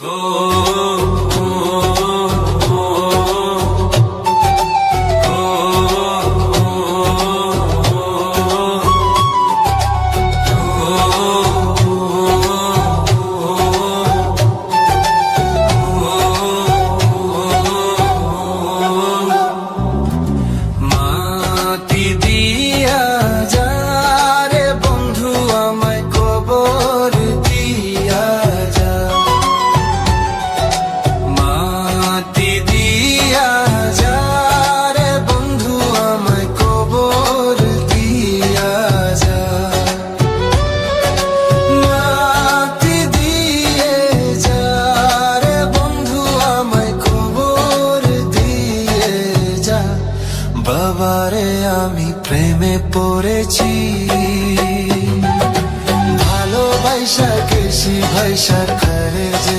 Oh. পড়েছি। ভালোবাসা কেসি ভাইসা খারে যে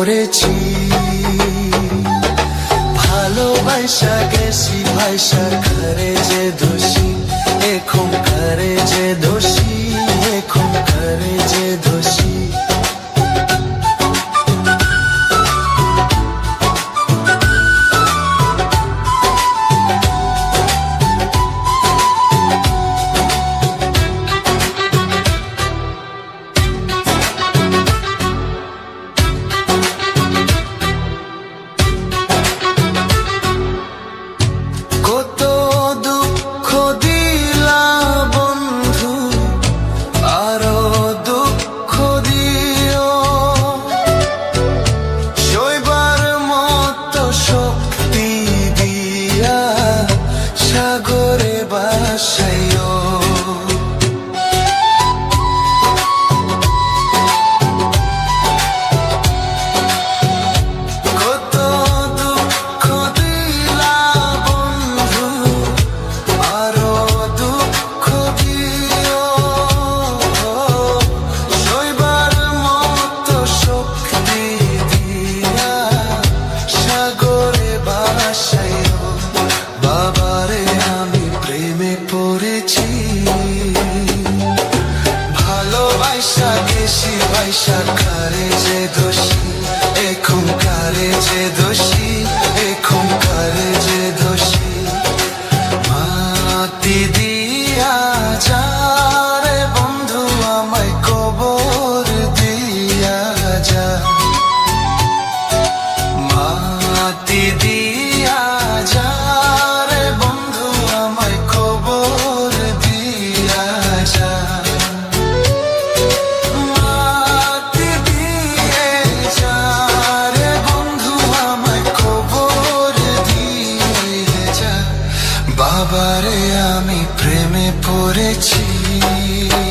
করেছি। ভালোবাসা গেছি ভাষা yo. যে দোষী এখন por ti.